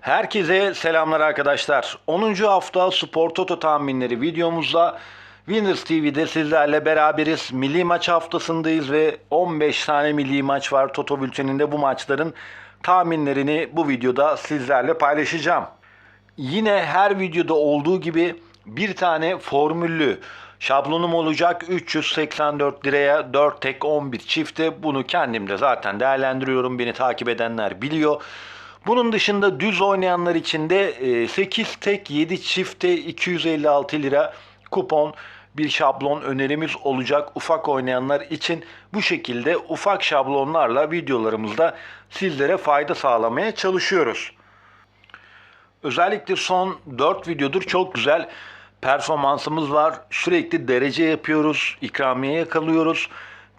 Herkese selamlar arkadaşlar. 10. hafta Spor Toto tahminleri videomuzda Winners TV'de sizlerle beraberiz. Milli maç haftasındayız ve 15 tane milli maç var Toto bülteninde. Bu maçların tahminlerini bu videoda sizlerle paylaşacağım. Yine her videoda olduğu gibi bir tane formüllü şablonum olacak. 384 liraya 4 tek 11 çifte. Bunu kendim de zaten değerlendiriyorum. Beni takip edenler biliyor. Bunun dışında düz oynayanlar için de e, 8 tek 7 çifte 256 lira kupon bir şablon önerimiz olacak ufak oynayanlar için bu şekilde ufak şablonlarla videolarımızda sizlere fayda sağlamaya çalışıyoruz. Özellikle son 4 videodur çok güzel performansımız var. Sürekli derece yapıyoruz, ikramiye yakalıyoruz.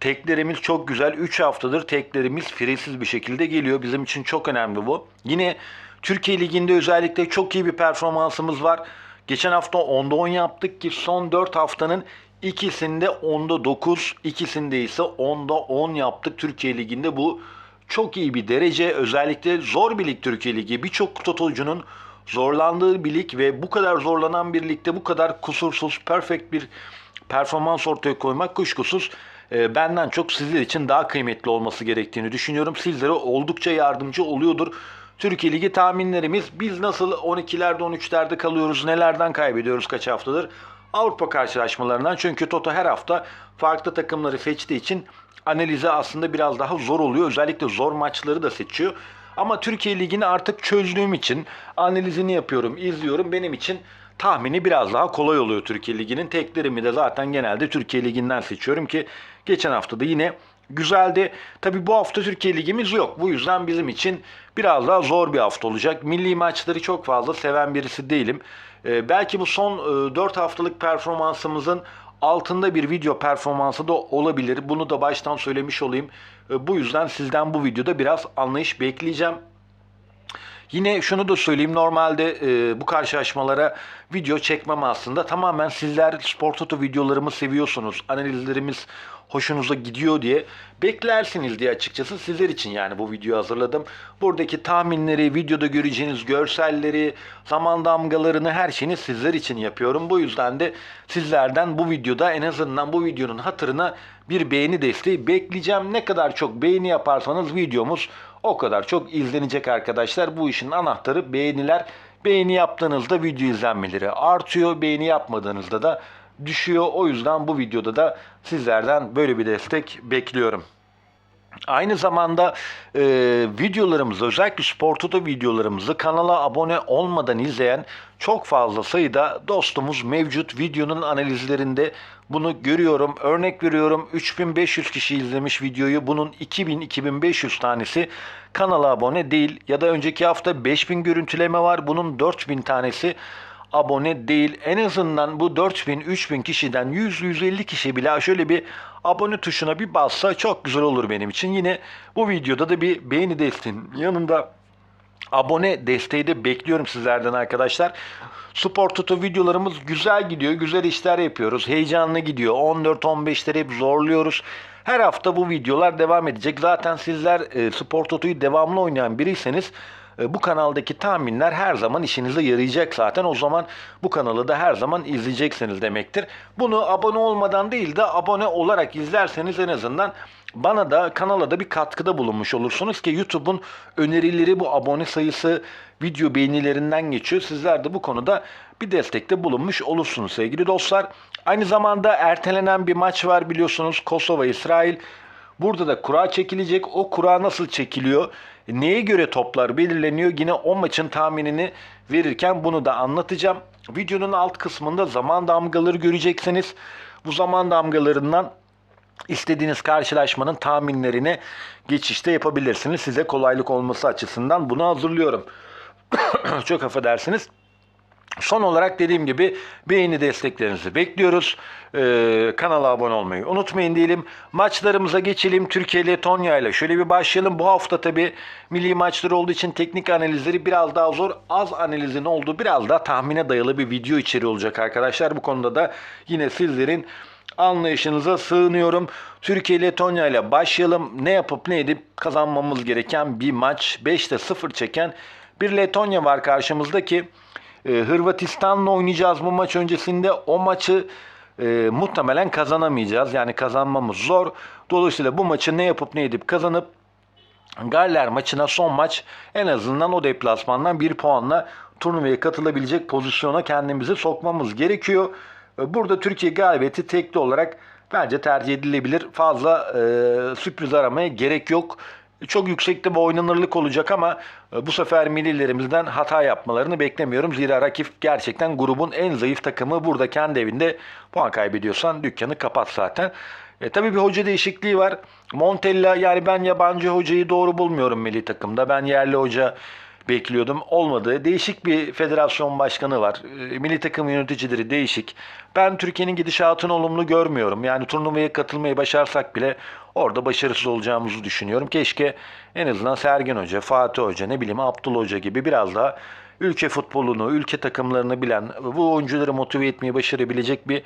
Teklerimiz çok güzel. 3 haftadır teklerimiz firesiz bir şekilde geliyor. Bizim için çok önemli bu. Yine Türkiye Ligi'nde özellikle çok iyi bir performansımız var. Geçen hafta 10'da 10 yaptık ki son 4 haftanın ikisinde 10'da 9, ikisinde ise 10'da 10 yaptık Türkiye Ligi'nde. Bu çok iyi bir derece. Özellikle zor bir lig Türkiye Ligi. Birçok totocu'nun zorlandığı bir lig ve bu kadar zorlanan bir ligde bu kadar kusursuz, perfect bir performans ortaya koymak kuşkusuz e, benden çok sizler için daha kıymetli olması gerektiğini düşünüyorum. Sizlere oldukça yardımcı oluyordur. Türkiye Ligi tahminlerimiz biz nasıl 12'lerde 13'lerde kalıyoruz, nelerden kaybediyoruz kaç haftadır? Avrupa karşılaşmalarından çünkü Toto her hafta farklı takımları seçtiği için analize aslında biraz daha zor oluyor. Özellikle zor maçları da seçiyor. Ama Türkiye Ligi'ni artık çözdüğüm için analizini yapıyorum, izliyorum. Benim için tahmini biraz daha kolay oluyor Türkiye Ligi'nin. Teklerimi de zaten genelde Türkiye Ligi'nden seçiyorum ki geçen hafta da yine güzeldi. Tabi bu hafta Türkiye Ligimiz yok. Bu yüzden bizim için biraz daha zor bir hafta olacak. Milli maçları çok fazla seven birisi değilim. Ee, belki bu son e, 4 haftalık performansımızın altında bir video performansı da olabilir. Bunu da baştan söylemiş olayım. E, bu yüzden sizden bu videoda biraz anlayış bekleyeceğim. Yine şunu da söyleyeyim normalde e, bu karşılaşmalara video çekmem aslında tamamen sizler Spor Toto videolarımı seviyorsunuz. Analizlerimiz hoşunuza gidiyor diye beklersiniz diye açıkçası sizler için yani bu videoyu hazırladım. Buradaki tahminleri, videoda göreceğiniz görselleri, zaman damgalarını her şeyini sizler için yapıyorum. Bu yüzden de sizlerden bu videoda en azından bu videonun hatırına bir beğeni desteği bekleyeceğim. Ne kadar çok beğeni yaparsanız videomuz o kadar çok izlenecek arkadaşlar. Bu işin anahtarı beğeniler. Beğeni yaptığınızda video izlenmeleri artıyor. Beğeni yapmadığınızda da düşüyor. O yüzden bu videoda da sizlerden böyle bir destek bekliyorum. Aynı zamanda e, videolarımızı özellikle Spor Toto videolarımızı kanala abone olmadan izleyen çok fazla sayıda dostumuz mevcut videonun analizlerinde bunu görüyorum. Örnek veriyorum 3500 kişi izlemiş videoyu bunun 2000-2500 tanesi kanala abone değil ya da önceki hafta 5000 görüntüleme var bunun 4000 tanesi abone değil. En azından bu 4000-3000 kişiden 100-150 kişi bile şöyle bir abone tuşuna bir bassa çok güzel olur benim için. Yine bu videoda da bir beğeni desteğinin yanında abone desteği de bekliyorum sizlerden arkadaşlar. Spor Toto videolarımız güzel gidiyor. Güzel işler yapıyoruz. Heyecanlı gidiyor. 14-15'leri hep zorluyoruz. Her hafta bu videolar devam edecek. Zaten sizler e, Spor Toto'yu devamlı oynayan biriyseniz bu kanaldaki tahminler her zaman işinize yarayacak zaten. O zaman bu kanalı da her zaman izleyeceksiniz demektir. Bunu abone olmadan değil de abone olarak izlerseniz en azından bana da kanala da bir katkıda bulunmuş olursunuz ki YouTube'un önerileri bu abone sayısı video beğenilerinden geçiyor. Sizler de bu konuda bir destekte bulunmuş olursunuz sevgili dostlar. Aynı zamanda ertelenen bir maç var biliyorsunuz Kosova-İsrail. Burada da kura çekilecek. O kura nasıl çekiliyor? Neye göre toplar belirleniyor? Yine o maçın tahminini verirken bunu da anlatacağım. Videonun alt kısmında zaman damgaları göreceksiniz. Bu zaman damgalarından istediğiniz karşılaşmanın tahminlerini geçişte yapabilirsiniz. Size kolaylık olması açısından bunu hazırlıyorum. Çok affedersiniz. Son olarak dediğim gibi beğeni desteklerinizi bekliyoruz. Ee, kanala abone olmayı unutmayın diyelim. Maçlarımıza geçelim. Türkiye Letonya ile şöyle bir başlayalım. Bu hafta tabi milli maçları olduğu için teknik analizleri biraz daha zor. Az analizin olduğu biraz daha tahmine dayalı bir video içeriği olacak arkadaşlar. Bu konuda da yine sizlerin anlayışınıza sığınıyorum. Türkiye Letonya ile başlayalım. Ne yapıp ne edip kazanmamız gereken bir maç. 5'te 0 çeken bir Letonya var karşımızda ki e, Hırvatistan'la oynayacağız bu maç öncesinde. O maçı e, muhtemelen kazanamayacağız. Yani kazanmamız zor. Dolayısıyla bu maçı ne yapıp ne edip kazanıp Galler maçına son maç en azından o deplasmandan bir puanla turnuvaya katılabilecek pozisyona kendimizi sokmamız gerekiyor. E, Burada Türkiye galibiyeti tekli olarak bence tercih edilebilir. Fazla e, sürpriz aramaya gerek yok. Çok yüksekte bir oynanırlık olacak ama e, bu sefer millilerimizden hata yapmalarını beklemiyorum. Zira rakip gerçekten grubun en zayıf takımı. Burada kendi evinde puan kaybediyorsan dükkanı kapat zaten. E, tabii bir hoca değişikliği var. Montella yani ben yabancı hocayı doğru bulmuyorum milli takımda. Ben yerli hoca bekliyordum. Olmadı. Değişik bir federasyon başkanı var. E, milli takım yöneticileri değişik. Ben Türkiye'nin gidişatını olumlu görmüyorum. Yani turnuvaya katılmayı başarsak bile orada başarısız olacağımızı düşünüyorum. Keşke en azından Sergen Hoca, Fatih Hoca, ne bileyim Abdullah Hoca gibi biraz daha ülke futbolunu, ülke takımlarını bilen, bu oyuncuları motive etmeyi başarabilecek bir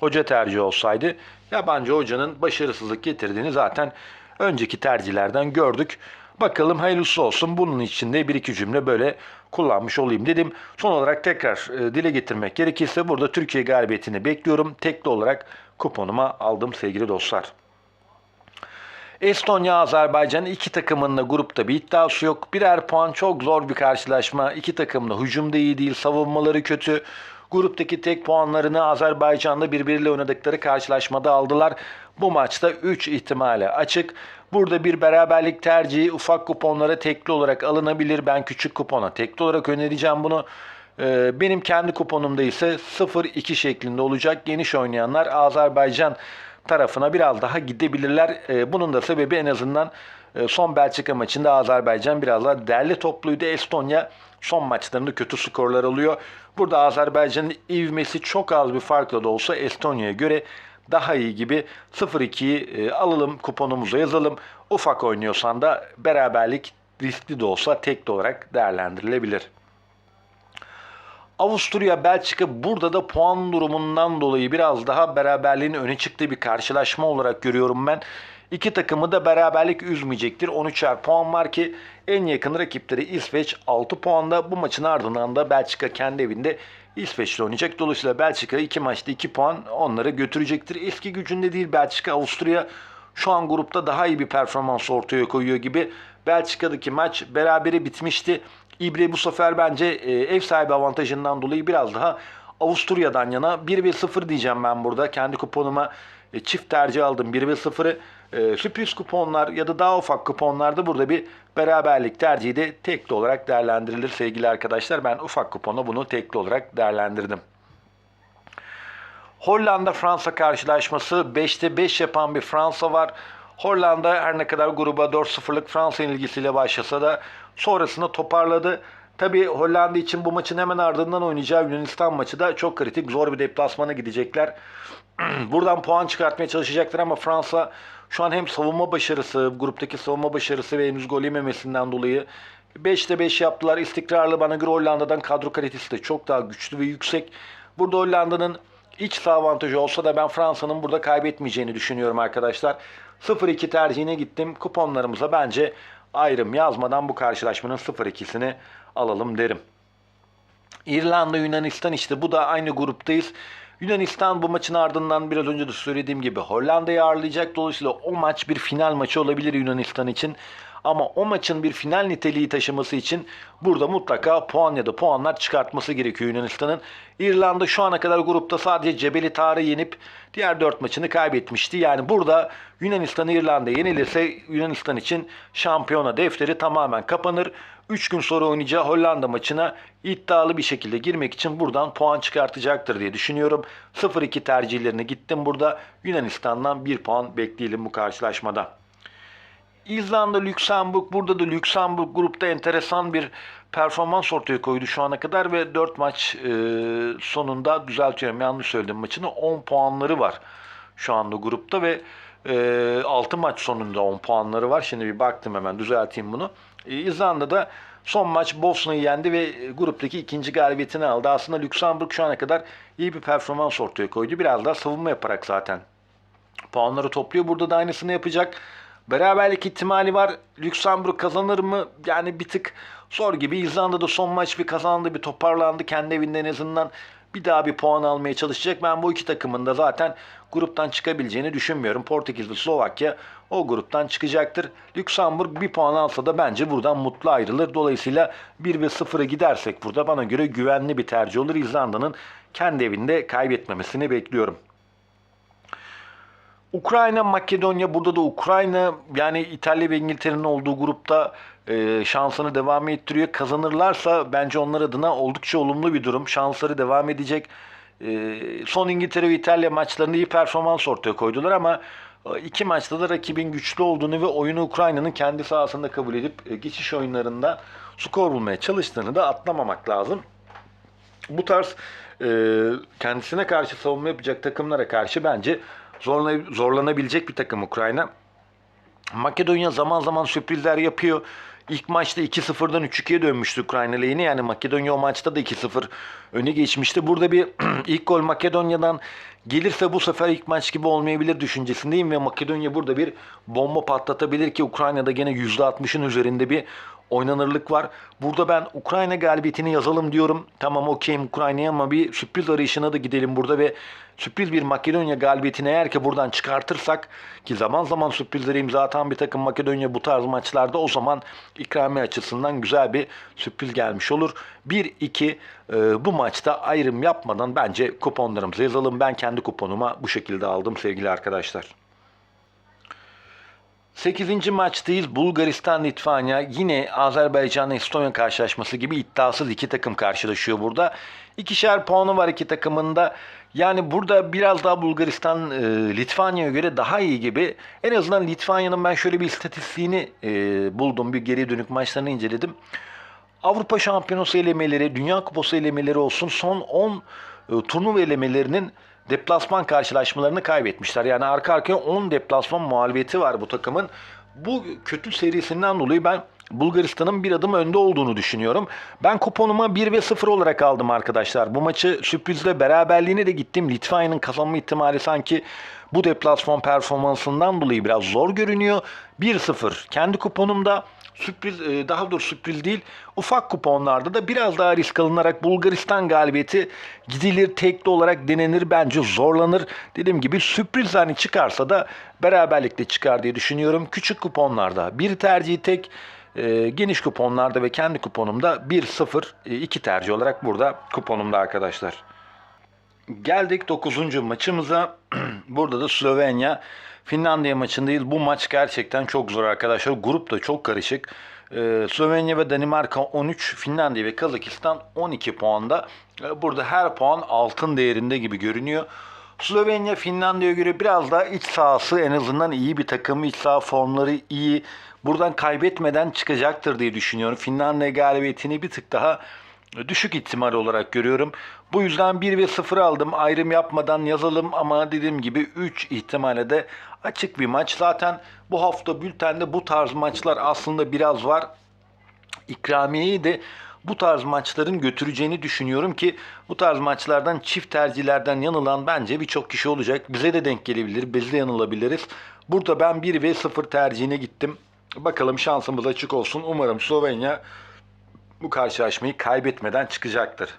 hoca tercihi olsaydı yabancı hocanın başarısızlık getirdiğini zaten önceki tercihlerden gördük. Bakalım hayırlısı olsun. Bunun için de bir iki cümle böyle kullanmış olayım dedim. Son olarak tekrar e, dile getirmek gerekirse burada Türkiye galibiyetini bekliyorum. Tekli olarak kuponuma aldım sevgili dostlar. Estonya, Azerbaycan iki takımın da grupta bir iddiası yok. Birer puan çok zor bir karşılaşma. İki takım da hücumda iyi değil, savunmaları kötü. Gruptaki tek puanlarını Azerbaycan'da birbiriyle oynadıkları karşılaşmada aldılar. Bu maçta 3 ihtimali açık. Burada bir beraberlik tercihi ufak kuponlara tekli olarak alınabilir. Ben küçük kupona tekli olarak önereceğim bunu. Ee, Benim kendi kuponumda ise 0-2 şeklinde olacak. Geniş oynayanlar Azerbaycan tarafına biraz daha gidebilirler. Ee, Bunun da sebebi en azından e, son Belçika maçında Azerbaycan biraz daha derli topluydu. Estonya son maçlarında kötü skorlar alıyor. Burada Azerbaycan'ın ivmesi çok az bir farkla da olsa Estonya'ya göre daha iyi gibi 0-2'yi e, alalım kuponumuza yazalım. Ufak oynuyorsan da beraberlik riskli de olsa tek de olarak değerlendirilebilir. Avusturya, Belçika burada da puan durumundan dolayı biraz daha beraberliğin öne çıktığı bir karşılaşma olarak görüyorum ben. İki takımı da beraberlik üzmeyecektir. 13'er puan var ki en yakın rakipleri İsveç 6 puanda. Bu maçın ardından da Belçika kendi evinde İsveç'le oynayacak. Dolayısıyla Belçika 2 maçta 2 puan onları götürecektir. Eski gücünde değil Belçika, Avusturya şu an grupta daha iyi bir performans ortaya koyuyor gibi. Belçika'daki maç berabere bitmişti. İbre bu sefer bence e, ev sahibi avantajından dolayı biraz daha Avusturya'dan yana 1 ve 0 diyeceğim ben burada. Kendi kuponuma e, çift tercih aldım 1 ve 0'ı. E, sürpriz kuponlar ya da daha ufak kuponlarda burada bir beraberlik tercihi de tekli olarak değerlendirilir sevgili arkadaşlar. Ben ufak kupona bunu tekli olarak değerlendirdim. Hollanda-Fransa karşılaşması 5'te 5 yapan bir Fransa var. Hollanda her ne kadar gruba 4-0'lık Fransa ilgisiyle başlasa da sonrasında toparladı. Tabii Hollanda için bu maçın hemen ardından oynayacağı Yunanistan maçı da çok kritik. Zor bir deplasmana gidecekler. Buradan puan çıkartmaya çalışacaklar ama Fransa şu an hem savunma başarısı, gruptaki savunma başarısı ve henüz gol yememesinden dolayı 5'te 5 yaptılar. İstikrarlı bana göre Hollanda'dan kadro kalitesi de çok daha güçlü ve yüksek. Burada Hollanda'nın iç saha avantajı olsa da ben Fransa'nın burada kaybetmeyeceğini düşünüyorum arkadaşlar. 0-2 tercihine gittim. Kuponlarımıza bence ayrım yazmadan bu karşılaşmanın 0-2'sini alalım derim. İrlanda Yunanistan işte bu da aynı gruptayız. Yunanistan bu maçın ardından biraz önce de söylediğim gibi Hollanda'yı ağırlayacak. Dolayısıyla o maç bir final maçı olabilir Yunanistan için. Ama o maçın bir final niteliği taşıması için burada mutlaka puan ya da puanlar çıkartması gerekiyor Yunanistan'ın. İrlanda şu ana kadar grupta sadece Cebeli Tar'ı yenip diğer 4 maçını kaybetmişti. Yani burada Yunanistan İrlanda yenilirse Yunanistan için şampiyona defteri tamamen kapanır. 3 gün sonra oynayacağı Hollanda maçına iddialı bir şekilde girmek için buradan puan çıkartacaktır diye düşünüyorum. 0-2 tercihlerine gittim burada. Yunanistan'dan 1 puan bekleyelim bu karşılaşmada. İzlanda, Lüksemburg. Burada da Lüksemburg grupta enteresan bir performans ortaya koydu şu ana kadar ve 4 maç e, sonunda düzeltiyorum yanlış söyledim maçını 10 puanları var şu anda grupta ve e, 6 maç sonunda 10 puanları var. Şimdi bir baktım hemen düzelteyim bunu. E, İzlanda'da son maç Bosna'yı yendi ve e, gruptaki ikinci galibiyetini aldı. Aslında Lüksemburg şu ana kadar iyi bir performans ortaya koydu. Biraz daha savunma yaparak zaten Puanları topluyor. Burada da aynısını yapacak. Beraberlik ihtimali var. Lüksemburg kazanır mı? Yani bir tık zor gibi. İzlanda'da son maç bir kazandı, bir toparlandı. Kendi evinde en azından bir daha bir puan almaya çalışacak. Ben bu iki takımın da zaten gruptan çıkabileceğini düşünmüyorum. Portekiz ve Slovakya o gruptan çıkacaktır. Lüksemburg bir puan alsa da bence buradan mutlu ayrılır. Dolayısıyla 1 ve 0'a gidersek burada bana göre güvenli bir tercih olur. İzlanda'nın kendi evinde kaybetmemesini bekliyorum. Ukrayna, Makedonya burada da Ukrayna yani İtalya ve İngiltere'nin olduğu grupta e, şansını devam ettiriyor. Kazanırlarsa bence onlar adına oldukça olumlu bir durum. Şansları devam edecek. E, son İngiltere ve İtalya maçlarında iyi performans ortaya koydular ama e, iki maçta da rakibin güçlü olduğunu ve oyunu Ukrayna'nın kendi sahasında kabul edip e, geçiş oyunlarında skor bulmaya çalıştığını da atlamamak lazım. Bu tarz e, kendisine karşı savunma yapacak takımlara karşı bence zorla, zorlanabilecek bir takım Ukrayna. Makedonya zaman zaman sürprizler yapıyor. İlk maçta 2-0'dan 3-2'ye dönmüştü Ukrayna lehine. Yani Makedonya o maçta da 2-0 öne geçmişti. Burada bir ilk gol Makedonya'dan gelirse bu sefer ilk maç gibi olmayabilir düşüncesindeyim. Ve Makedonya burada bir bomba patlatabilir ki Ukrayna'da gene %60'ın üzerinde bir oynanırlık var. Burada ben Ukrayna galibiyetini yazalım diyorum. Tamam okeyim Ukrayna'ya ama bir sürpriz arayışına da gidelim burada ve sürpriz bir Makedonya galibiyetini eğer ki buradan çıkartırsak ki zaman zaman sürprizlere imza atan bir takım Makedonya bu tarz maçlarda o zaman ikramiye açısından güzel bir sürpriz gelmiş olur. 1-2 e, bu maçta ayrım yapmadan bence kuponlarımızı yazalım. Ben kendi kuponuma bu şekilde aldım sevgili arkadaşlar. 8. maçtayız. Bulgaristan, Litvanya. Yine Azerbaycan, Estonya karşılaşması gibi iddiasız iki takım karşılaşıyor burada. İkişer puanı var iki takımında. Yani burada biraz daha Bulgaristan e, Litvanya'ya göre daha iyi gibi. En azından Litvanya'nın ben şöyle bir istatistiğini e, buldum. Bir geri dönük maçlarını inceledim. Avrupa Şampiyonası elemeleri, Dünya Kupası elemeleri olsun son 10 e, turnuva elemelerinin deplasman karşılaşmalarını kaybetmişler. Yani arka arkaya 10 deplasman muhalefeti var bu takımın. Bu kötü serisinden dolayı ben Bulgaristan'ın bir adım önde olduğunu düşünüyorum. Ben kuponuma 1 ve 0 olarak aldım arkadaşlar. Bu maçı sürprizle beraberliğine de gittim. Litvanya'nın kazanma ihtimali sanki bu deplasman performansından dolayı biraz zor görünüyor. 1-0 kendi kuponumda sürpriz e, daha doğrusu sürpriz değil ufak kuponlarda da biraz daha risk alınarak Bulgaristan galibiyeti gidilir tekli olarak denenir bence zorlanır. Dediğim gibi sürpriz hani çıkarsa da beraberlikte çıkar diye düşünüyorum. Küçük kuponlarda bir tercihi tek e, geniş kuponlarda ve kendi kuponumda 1-0 e, iki tercih olarak burada kuponumda arkadaşlar. Geldik 9. maçımıza. Burada da Slovenya Finlandiya maçındayız. Bu maç gerçekten çok zor arkadaşlar. Grup da çok karışık. Ee, Slovenya ve Danimarka 13, Finlandiya ve Kazakistan 12 puanda. Ee, burada her puan altın değerinde gibi görünüyor. Slovenya Finlandiya'ya göre biraz daha iç sahası en azından iyi bir takım. İç saha formları iyi. Buradan kaybetmeden çıkacaktır diye düşünüyorum. Finlandiya galibiyetini bir tık daha düşük ihtimal olarak görüyorum. Bu yüzden 1 ve 0 aldım. Ayrım yapmadan yazalım ama dediğim gibi 3 ihtimale de açık bir maç. Zaten bu hafta bültende bu tarz maçlar aslında biraz var. İkramiyeyi de bu tarz maçların götüreceğini düşünüyorum ki bu tarz maçlardan çift tercihlerden yanılan bence birçok kişi olacak. Bize de denk gelebilir, biz de yanılabiliriz. Burada ben 1 ve 0 tercihine gittim. Bakalım şansımız açık olsun. Umarım Slovenya bu karşılaşmayı kaybetmeden çıkacaktır.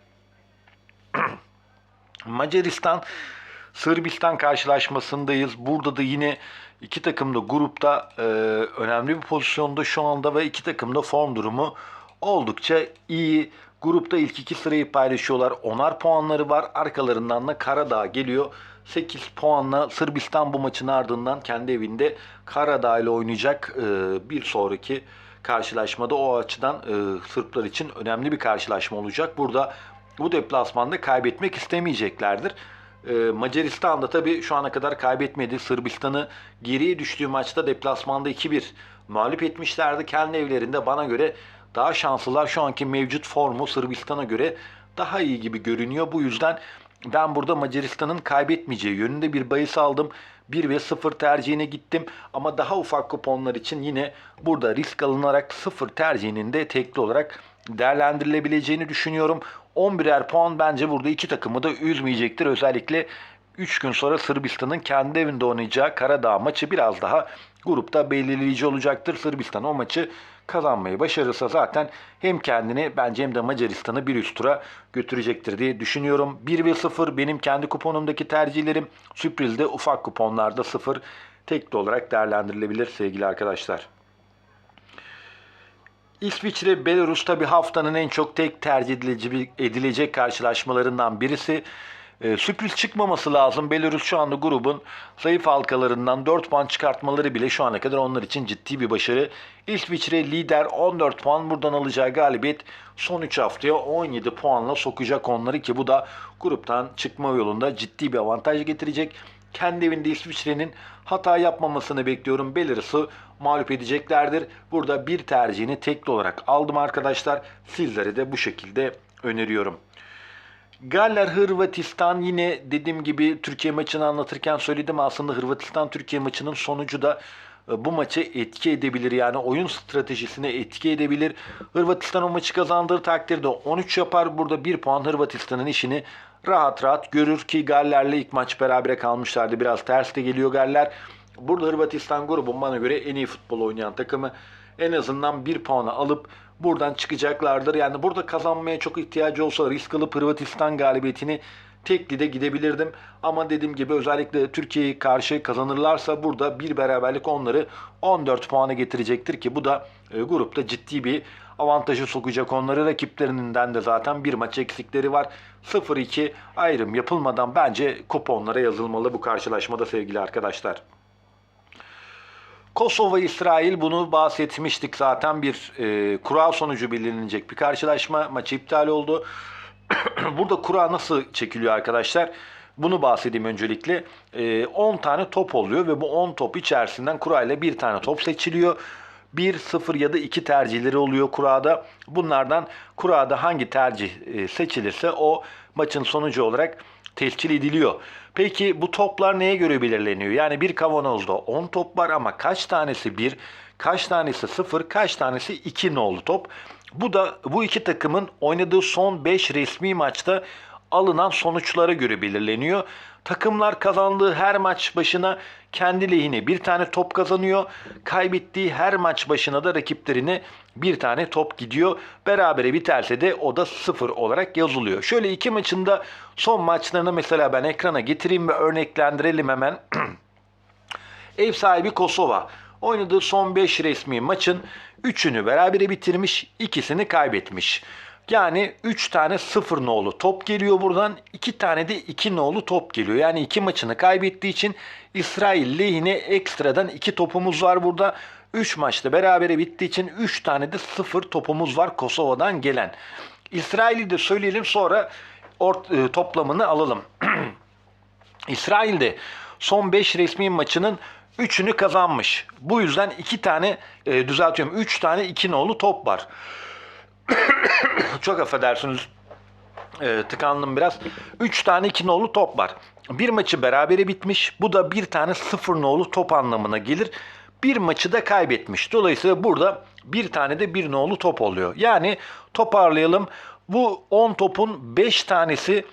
Macaristan Sırbistan karşılaşmasındayız. Burada da yine iki takım da grupta e, önemli bir pozisyonda şu anda ve iki takım da form durumu oldukça iyi. Grupta ilk iki sırayı paylaşıyorlar. Onar puanları var. Arkalarından da Karadağ geliyor. 8 puanla Sırbistan bu maçın ardından kendi evinde Karadağ ile oynayacak e, bir sonraki karşılaşmada o açıdan e, Sırplar için önemli bir karşılaşma olacak. Burada bu deplasmanda kaybetmek istemeyeceklerdir. E, Macaristan da tabii şu ana kadar kaybetmedi. Sırbistan'ı geriye düştüğü maçta deplasmanda 2-1 mağlup etmişlerdi. Kendi evlerinde bana göre daha şanslılar. Şu anki mevcut formu Sırbistan'a göre daha iyi gibi görünüyor. Bu yüzden ben burada Macaristan'ın kaybetmeyeceği yönünde bir bahis aldım. 1 ve 0 tercihine gittim. Ama daha ufak kuponlar için yine burada risk alınarak 0 tercihinin de tekli olarak değerlendirilebileceğini düşünüyorum. 11'er puan bence burada iki takımı da üzmeyecektir. Özellikle 3 gün sonra Sırbistan'ın kendi evinde oynayacağı Karadağ maçı biraz daha grupta belirleyici olacaktır. Sırbistan o maçı kazanmayı başarırsa zaten hem kendini bence hem de Macaristan'ı bir üst tura götürecektir diye düşünüyorum. 1 ve 0 benim kendi kuponumdaki tercihlerim. Sürprizde ufak kuponlarda 0 tekli olarak değerlendirilebilir sevgili arkadaşlar. İsviçre Belarus tabi haftanın en çok tek tercih edilecek karşılaşmalarından birisi. Ee, sürpriz çıkmaması lazım. Belarus şu anda grubun zayıf halkalarından 4 puan çıkartmaları bile şu ana kadar onlar için ciddi bir başarı. İsviçre lider 14 puan buradan alacağı galibiyet son 3 haftaya 17 puanla sokacak onları ki bu da gruptan çıkma yolunda ciddi bir avantaj getirecek. Kendi evinde İsviçre'nin hata yapmamasını bekliyorum. Belarus'u mağlup edeceklerdir. Burada bir tercihini tekli olarak aldım arkadaşlar. Sizlere de bu şekilde öneriyorum. Galler Hırvatistan yine dediğim gibi Türkiye maçını anlatırken söyledim aslında Hırvatistan Türkiye maçının sonucu da e, bu maçı etki edebilir. Yani oyun stratejisine etki edebilir. Hırvatistan o maçı kazandığı takdirde 13 yapar. Burada 1 puan Hırvatistan'ın işini rahat rahat görür ki Galler'le ilk maç berabere kalmışlardı. Biraz ters de geliyor Galler. Burada Hırvatistan grubun bana göre en iyi futbol oynayan takımı. En azından 1 puanı alıp buradan çıkacaklardır. Yani burada kazanmaya çok ihtiyacı olsa risk alıp Hırvatistan galibiyetini tekli de gidebilirdim. Ama dediğim gibi özellikle Türkiye'yi karşı kazanırlarsa burada bir beraberlik onları 14 puana getirecektir ki bu da e, grupta ciddi bir avantajı sokacak onları. Rakiplerinden de zaten bir maç eksikleri var. 0-2 ayrım yapılmadan bence kuponlara yazılmalı bu karşılaşmada sevgili arkadaşlar. Kosova İsrail bunu bahsetmiştik zaten bir e, kura sonucu belirlenecek bir karşılaşma maçı iptal oldu. Burada kura nasıl çekiliyor arkadaşlar? Bunu bahsedeyim öncelikle. E, 10 tane top oluyor ve bu 10 top içerisinden kurayla bir tane top seçiliyor. 1, 0 ya da 2 tercihleri oluyor kurada. Bunlardan kurada hangi tercih e, seçilirse o maçın sonucu olarak tescil ediliyor. Peki bu toplar neye göre belirleniyor? Yani bir kavanozda 10 top var ama kaç tanesi 1, kaç tanesi 0, kaç tanesi 2 nolu top. Bu da bu iki takımın oynadığı son 5 resmi maçta alınan sonuçlara göre belirleniyor. Takımlar kazandığı her maç başına kendi lehine bir tane top kazanıyor. Kaybettiği her maç başına da rakiplerine bir tane top gidiyor. Berabere biterse de o da sıfır olarak yazılıyor. Şöyle iki maçında son maçlarını mesela ben ekrana getireyim ve örneklendirelim hemen. Ev sahibi Kosova. Oynadığı son 5 resmi maçın 3'ünü berabere bitirmiş, ikisini kaybetmiş. Yani 3 tane 0 nolu top geliyor buradan. 2 tane de 2 nolu top geliyor. Yani 2 maçını kaybettiği için İsrail lehine ekstradan 2 topumuz var burada. 3 maçta berabere bittiği için 3 tane de 0 topumuz var Kosova'dan gelen. İsrail'i de söyleyelim sonra ort- e, toplamını alalım. İsrail'de son 5 resmi maçının 3'ünü kazanmış. Bu yüzden 2 tane e, düzeltiyorum 3 tane 2 nolu top var. Çok affedersiniz. E, tıkandım biraz. 3 tane 2 nolu top var. Bir maçı berabere bitmiş. Bu da bir tane 0 nolu top anlamına gelir. Bir maçı da kaybetmiş. Dolayısıyla burada bir tane de bir nolu top oluyor. Yani toparlayalım. Bu 10 topun 5 tanesi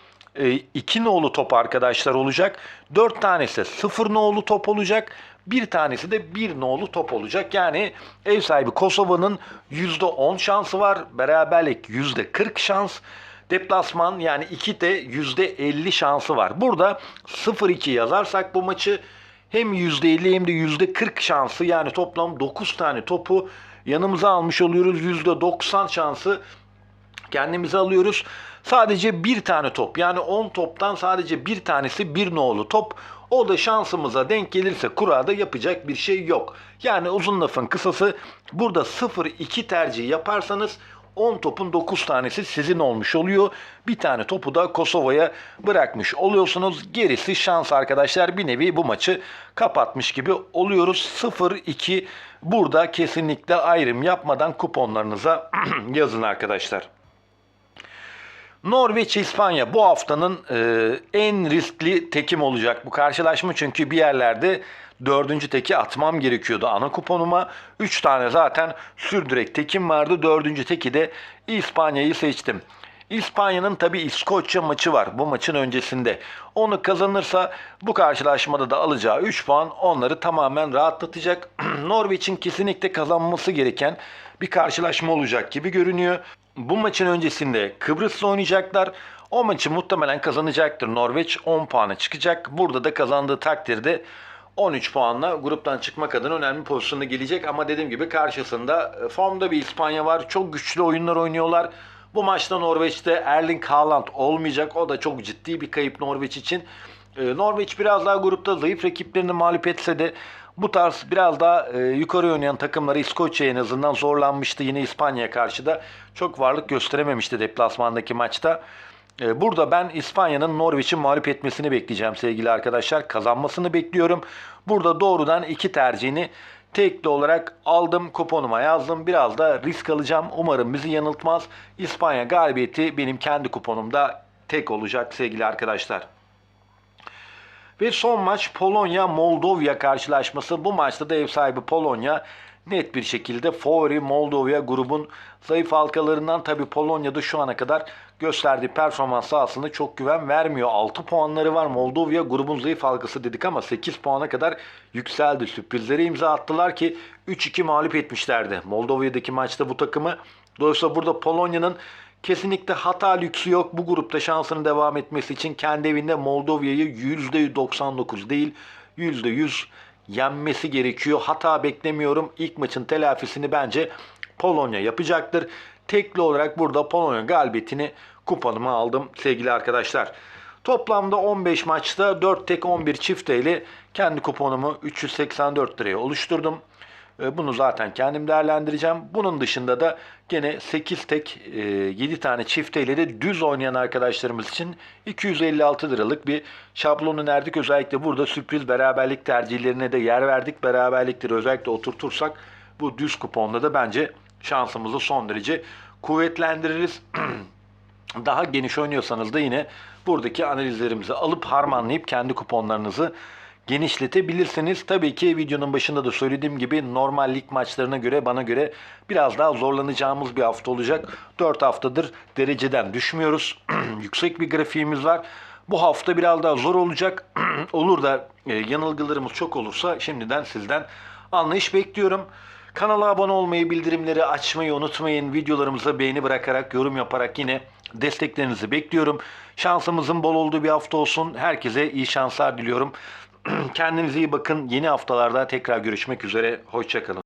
2 nolu top arkadaşlar olacak. 4 tanesi 0 nolu top olacak. Bir tanesi de 1 nolu top olacak. Yani ev sahibi Kosova'nın %10 şansı var. Beraberlik %40 şans. Deplasman yani 2 de %50 şansı var. Burada 0-2 yazarsak bu maçı hem %50 hem de %40 şansı yani toplam 9 tane topu yanımıza almış oluyoruz. %90 şansı kendimize alıyoruz. Sadece bir tane top yani 10 toptan sadece bir tanesi bir nolu top. O da şansımıza denk gelirse kurada yapacak bir şey yok. Yani uzun lafın kısası burada 0-2 tercih yaparsanız 10 topun 9 tanesi sizin olmuş oluyor. Bir tane topu da Kosova'ya bırakmış oluyorsunuz. Gerisi şans arkadaşlar. Bir nevi bu maçı kapatmış gibi oluyoruz. 0-2 burada kesinlikle ayrım yapmadan kuponlarınıza yazın arkadaşlar. Norveç İspanya bu haftanın e, en riskli tekim olacak bu karşılaşma çünkü bir yerlerde dördüncü teki atmam gerekiyordu ana kuponuma. Üç tane zaten sürdürek tekim vardı. Dördüncü teki de İspanya'yı seçtim. İspanya'nın tabi İskoçya maçı var bu maçın öncesinde. Onu kazanırsa bu karşılaşmada da alacağı 3 puan onları tamamen rahatlatacak. Norveç'in kesinlikle kazanması gereken bir karşılaşma olacak gibi görünüyor. Bu maçın öncesinde Kıbrıs'la oynayacaklar. O maçı muhtemelen kazanacaktır. Norveç 10 puana çıkacak. Burada da kazandığı takdirde 13 puanla gruptan çıkmak adına önemli pozisyonda gelecek. Ama dediğim gibi karşısında e, formda bir İspanya var. Çok güçlü oyunlar oynuyorlar. Bu maçta Norveç'te Erling Haaland olmayacak. O da çok ciddi bir kayıp Norveç için. E, Norveç biraz daha grupta zayıf rakiplerini mağlup etse de bu tarz biraz daha e, yukarı oynayan takımları İskoçya en azından zorlanmıştı. Yine İspanya'ya karşı da çok varlık gösterememişti deplasmandaki maçta. E, Burada ben İspanya'nın Norveç'i mağlup etmesini bekleyeceğim sevgili arkadaşlar. Kazanmasını bekliyorum. Burada doğrudan iki tercihini tekli olarak aldım. Kuponuma yazdım. Biraz da risk alacağım. Umarım bizi yanıltmaz. İspanya galibiyeti benim kendi kuponumda tek olacak sevgili arkadaşlar. Ve son maç Polonya-Moldova karşılaşması. Bu maçta da ev sahibi Polonya net bir şekilde favori Moldova grubun zayıf halkalarından tabi Polonya'da şu ana kadar gösterdiği performans aslında çok güven vermiyor. 6 puanları var Moldova grubun zayıf halkası dedik ama 8 puana kadar yükseldi. Sürprizlere imza attılar ki 3-2 mağlup etmişlerdi. Moldova'daki maçta bu takımı. Dolayısıyla burada Polonya'nın Kesinlikle hata lüksü yok. Bu grupta şansının devam etmesi için kendi evinde Moldova'yı %99 değil %100 yenmesi gerekiyor. Hata beklemiyorum. İlk maçın telafisini bence Polonya yapacaktır. Tekli olarak burada Polonya galibiyetini kupanıma aldım sevgili arkadaşlar. Toplamda 15 maçta 4 tek 11 çifte ile kendi kuponumu 384 liraya oluşturdum. E, Bunu zaten kendim değerlendireceğim. Bunun dışında da gene 8 tek 7 tane çifteyle de düz oynayan arkadaşlarımız için 256 liralık bir şablon önerdik. Özellikle burada sürpriz beraberlik tercihlerine de yer verdik. Beraberlikleri özellikle oturtursak bu düz kuponda da bence şansımızı son derece kuvvetlendiririz. Daha geniş oynuyorsanız da yine buradaki analizlerimizi alıp harmanlayıp kendi kuponlarınızı genişletebilirsiniz. Tabii ki videonun başında da söylediğim gibi normal lig maçlarına göre bana göre biraz daha zorlanacağımız bir hafta olacak. 4 haftadır dereceden düşmüyoruz. Yüksek bir grafiğimiz var. Bu hafta biraz daha zor olacak. Olur da e, yanılgılarımız çok olursa şimdiden sizden anlayış bekliyorum. Kanala abone olmayı, bildirimleri açmayı unutmayın. Videolarımıza beğeni bırakarak, yorum yaparak yine desteklerinizi bekliyorum. Şansımızın bol olduğu bir hafta olsun. Herkese iyi şanslar diliyorum. Kendinize iyi bakın. Yeni haftalarda tekrar görüşmek üzere. Hoşçakalın.